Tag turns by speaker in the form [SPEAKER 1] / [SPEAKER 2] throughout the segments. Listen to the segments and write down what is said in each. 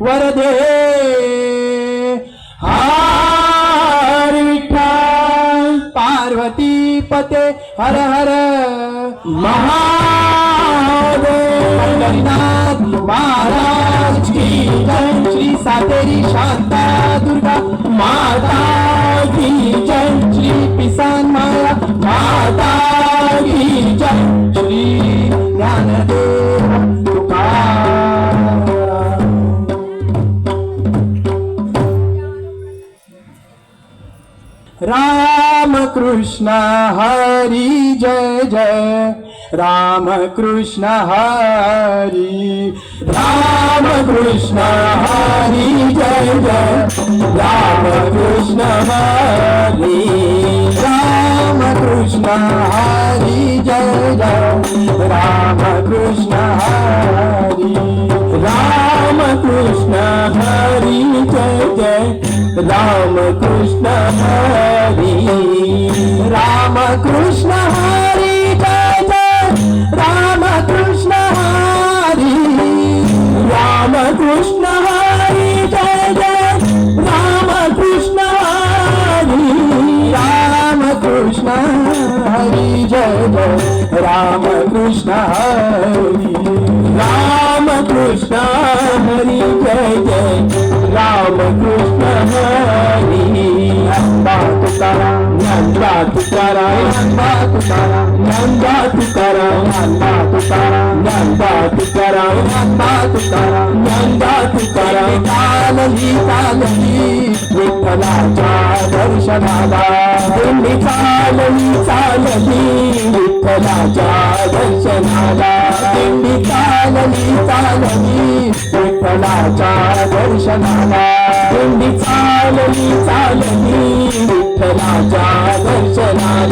[SPEAKER 1] वरदे। हार पार्वती पते हर हर महादेव। पंढरीनाथ महाराज की जय। श्री सातेरी शांता दुर्गा। माता की जय। श्री पिसान रामकृष्ण हरि रामकृष्ण हरि जय जय रामकृष्ण हरि रामकृष्ण हरि जय जय रामकृष्ण हरि रामकृष्ण हरि जय जय रामकृष्ण हरि रामकृष्ण राम कृष्ण हरी। राम कृष्ण हरी जय जय। राम कृष्ण हरी। नंदा तुकाराम नंदा तुकाराम। नंदा तुकाराम नंदा तुकाराम नंदा तुकाराम नंदा तुकाराम नंदा तुकाराम नंदा तुकाराम चालली चालली विठ्ठलाच्या दर्शनाला दिंडी चालली चालली विठ्ठलाच्या दर्शनाला चालली चालली विठ्ठलाच्या दर्शनाला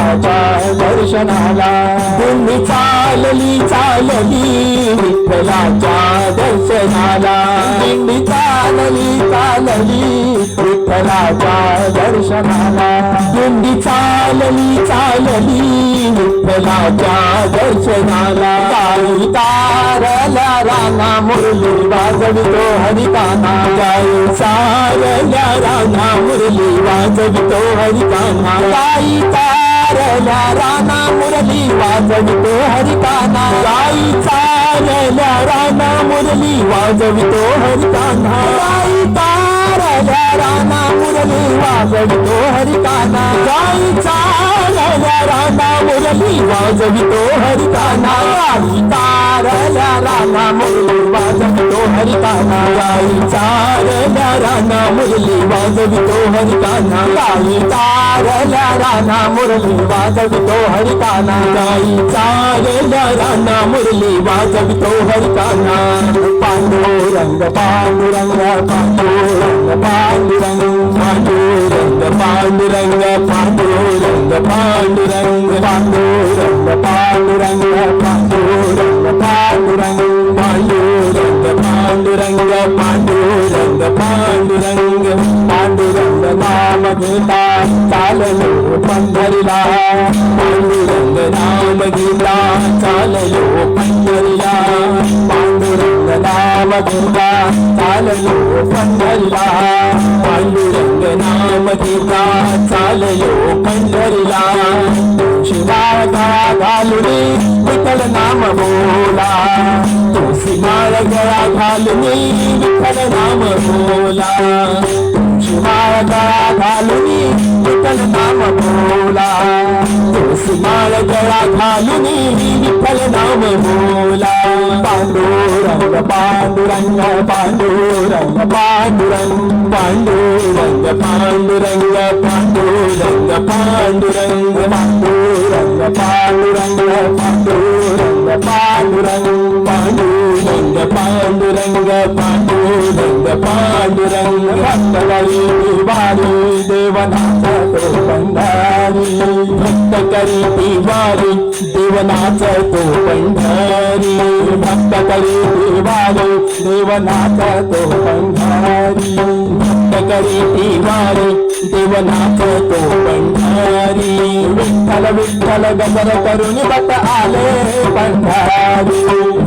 [SPEAKER 1] विठ्ठलाच्या दर्शनाला. तुम्ही चालली चालली, विठ्ठलाच्या दर्शनाला. दिंडी चालली चालली, विठ्ठलाच्या दर्शनाला. दिंडी चालली चालली, विठ्ठलाच्या दर्शनाला. गाई तारल्या राना मुरली वाजवितो हरिकाना गाई सारल्या राना मुरली वाजवितो हरिकाना गाई चारल्या राणा मुरली वाजवितो हरिताना। गाई चारल्या राणा मुरली वाजवितो हरिताना। गाई चारल्या राणा मुरली वाजवितो हरिताना। गाई चारल्या राणा मुरली वाजवितो हरिताना। गाई चारल्या राणा मुरली वाजवितो हरिकाना गाई चालल्या राना मुरली वाजवितो हरिकाना गाई तारल्या राना मुरली वाजवितो हरिकाना गाई चालल्या राना मुरली वाजवितो हरिकाना पांडुरंग पांडुरंग पांडुरंग पांडुरंग पांडुरंग पांडुरंग पांडुरंग पांडुरंग पांडुरंग पांडुरंग पांडुरंग पांडुरंग पांडुरंग பாடுற பாண்டுரங்கு பாண்டுரங்க நாமகீதா சாலையோ பந்தரிலா. பாண்டுரங்க நாமகீதா சாலையோ பந்தரிலா. नाम घेता चाललो पंढरीला. पांडुरंग नाम घेता चाललो पंढरीला. शिवाळा घालुने विठ्ठल नाम बोला. तुळशी माळ गळा घालुने विठ्ठल नाम बोला. शिवाळ गळा घालुनी विठ्ठल नाम बोला तुळशी माळ गळा घालुनी विठ्ठल नाम बोला पांडुरंग पांडुरंग पांडुरंग पांडुरंग पांडुरंग पांडुरंग पांडुरंग पांडुरंग पांडुरंग पांडुरंग पांडुरंग पांडुरंग पांडुरंग पांडुरंग पांडुरंग पांडुरंग भक्तवारी वारी देवनाचा तो पंढारी भक्त करी ती वारी देवनाचा तो पंढारी भक्त करी ती वारी देवनाचा तो पंढारी भक्त करी ती वारी देवनाचा तो पंढारी విఠల గమర కరుణి భట్ట ఆలే పండారు.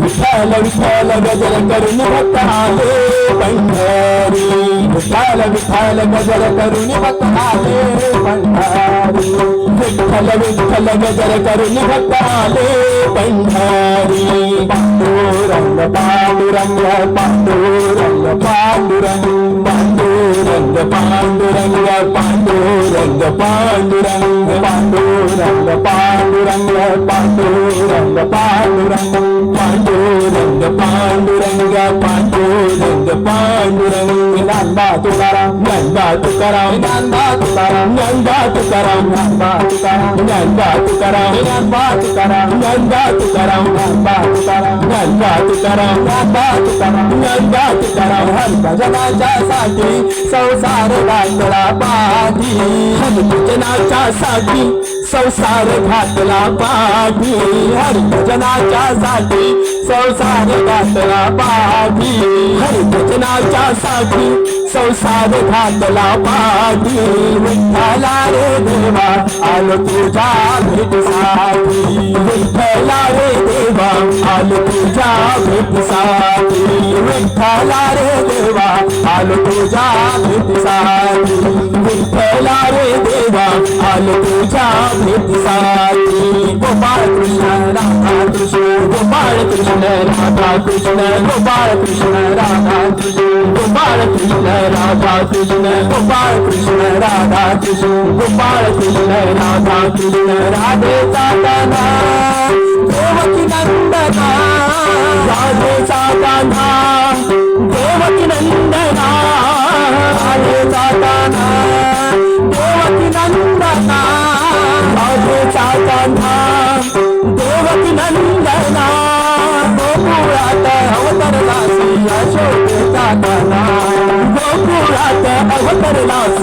[SPEAKER 1] విఠల విఠల గజర కరుణి భట్ట ఆలే పండారు. విఠల విఠల గజర కరుణి భట్ట ఆలే పండారు. విఠల విఠల గజర కరుణి భట్ట ఆలే పండారి. పాండురంగ పాండురంగ పాండురంగ పాండురంగ పాండురంగ పాండురంగ పాండురంగ పాండు పాండురంగ పాండురంగ పాండురంగ పాండురంగ పాండురంగ పాండురంగ పాండురంగ నందా తులారా ज्ञानबा तुकाराम ज्ञानबा तुकाराम ज्ञानबा तुकाराम तुकाराम हर भजनाच्या साठी संसार घातला पाठी हर भजनाच्या साठी संसार घातला पाठी हर भजनाच्या साठी संसार घातला पाठी हर भजनाच्या साठी संसार घातला पाठी विठ्ठला रे देवा आलो तुझ्या भेटीसाठी विठ्ठला रे देवा आलो तुझ्या भेटीसाठी विठ्ठला रे देवा आलो तुझ्या भेटीसाठी विठ्ठला रे देवा आलो तुझ्या भेटीसाठी गोपाल कृष्ण राधा कृष्ण गोपाल कृष्ण राधा कृष्ण गोपाल कृष्ण राधा कृष्ण गोपाल कृष्ण राधा कृष्ण गोपाल कृष्ण राधा कृष्ण गोपाल कृष्ण राधा कृष्ण राधे साधा देवकी नंदना राधे साधा देवकी नंदना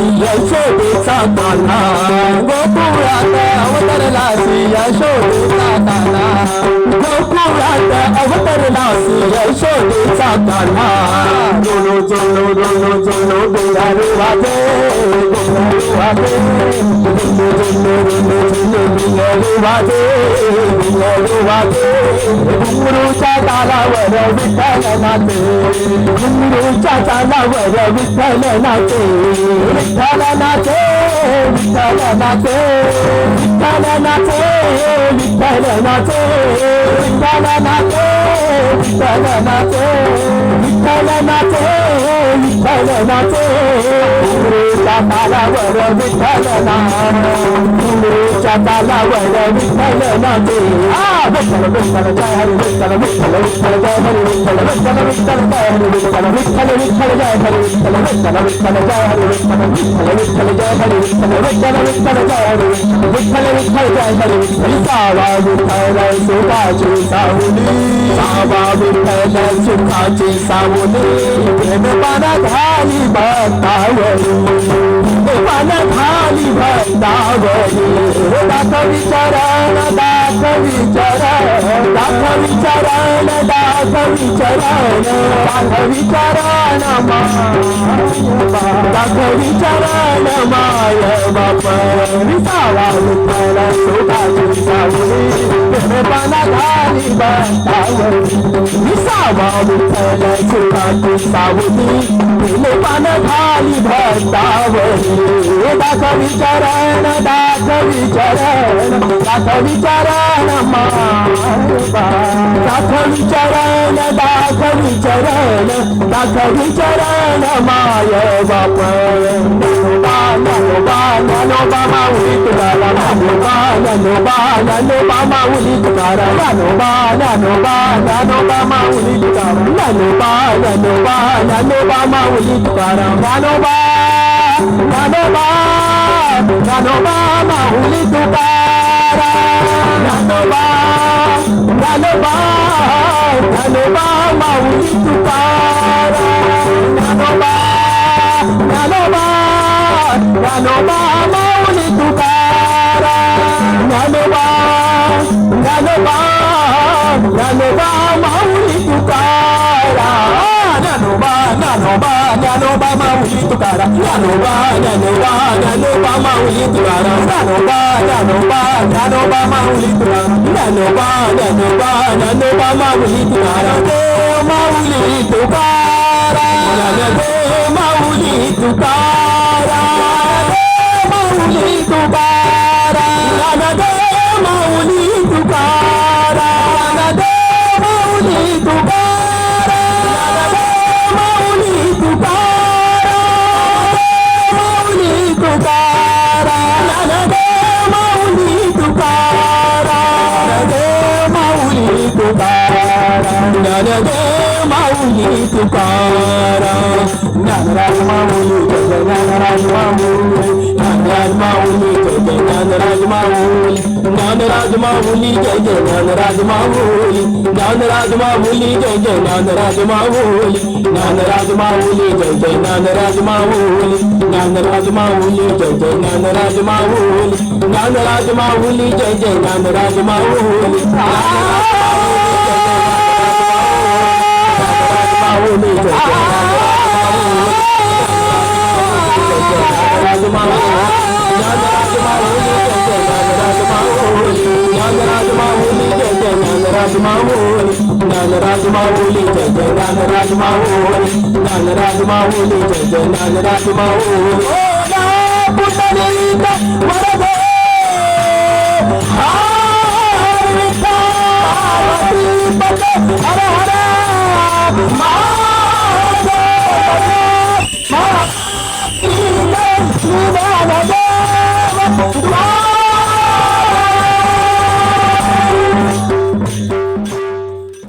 [SPEAKER 1] यशोदेचा काना गोकुळात अवतरलासी यशोदेचा काना गोकुळात अवतरलासी यशोदेचा काना চলো চলো চলো দুলারু হাতে দুলারু হাতে চলো চলো চলো চলো দুলারু হাতে দুলারু হাতে গুরুच्या तालावर विठ्ठल नाचे गुरुच्या तालावर विठ्ठल नाचे विठ्ठल नाचे विठ्ठल नाचे विठ्ठल नाचे विठ्ठल नाचे विठ्ठल नाचे ìpẹlẹmàtó ìpẹlẹmàtó ìpẹlẹmàtó ìlú ìjàpáláwẹrẹ ìpẹlẹmàtó ìlú ìjàpáláwẹrẹ ìpẹlẹmàtó. Vitthal नाचे आ विठ्ठल विठ्ठल जय हरी विठ्ठल विठ्ठल विठ्ठल जय हरी विठ्ठल विठ्ठल विठ्ठल जय हरी विठ्ठल विठ्ठल विठ्ठल जय हरी विठ्ठल विठ्ठल विठ्ठल जय हरी विठ्ठल विठ्ठल विठ्ठल जय हरी विठ्ठल विठ्ठल विठ्ठल जय हरी विठ्ठल विठ्ठल विठ्ठल जय हरी विठ्ठल सावा विठ्ठल सुखाची सावली सावा विठ्ठल सुखाची सावली प्रेम पाना घाली भक्तावरी दावली दाख विचारण दाख विचारण दाख विचारण दाख विचारण दाख विचारण दाख विचारण माय बाप विसावा उत्तर सुधा सुधावली घाली बावली विठ्ठल कृपा कुंभावली दिले पान खाली भक्तावली दास विचारण दास विचारण दास विचारण दास विचारण दास विचारण दास विचारण माय बाप. Obama ulikutara Obama Obama Obama ulikutara Obama Obama Obama ulikutara Obama Obama Obama ulikutara Obama Obama Obama ulikutara Obama Obama Obama ulikutara గనుమా మౌని తుకారా గనుమా గనుమా గనుమా మౌని తుకారా గనుమా గనుమా గనుమా మౌని తుకారా గనుమా గనుమా గనుమా మౌని తుకారా గనుమా గనుమా గనుమా మౌని తుకారా గనుమా గనుమా గనుమా మౌని తుకారా మౌని తుకారా మౌని తుకారా మౌలి తుబారా అనదే మౌలి తుబారా అనదే మౌలి తుబారా అనదే మౌలి తుబారా మౌలి తుబారా माऊली जय जय ज्ञानराज माऊली. ज्ञानराज माऊली जय जय ज्ञानराज माऊली. ज्ञानराज माऊली जय जय ज्ञानराज माऊली. ज्ञानराज माऊली जय जय ज्ञानराज माऊली. ज्ञानराज माऊली जय जय ज्ञानराज माऊली. ज्ञानराज माऊली जय जय ज्ञानराज माऊली. माऊली माऊली जय जय ज्ञानराज माऊली ज्ञानराज माऊली जय जय ज्ञानराज माऊली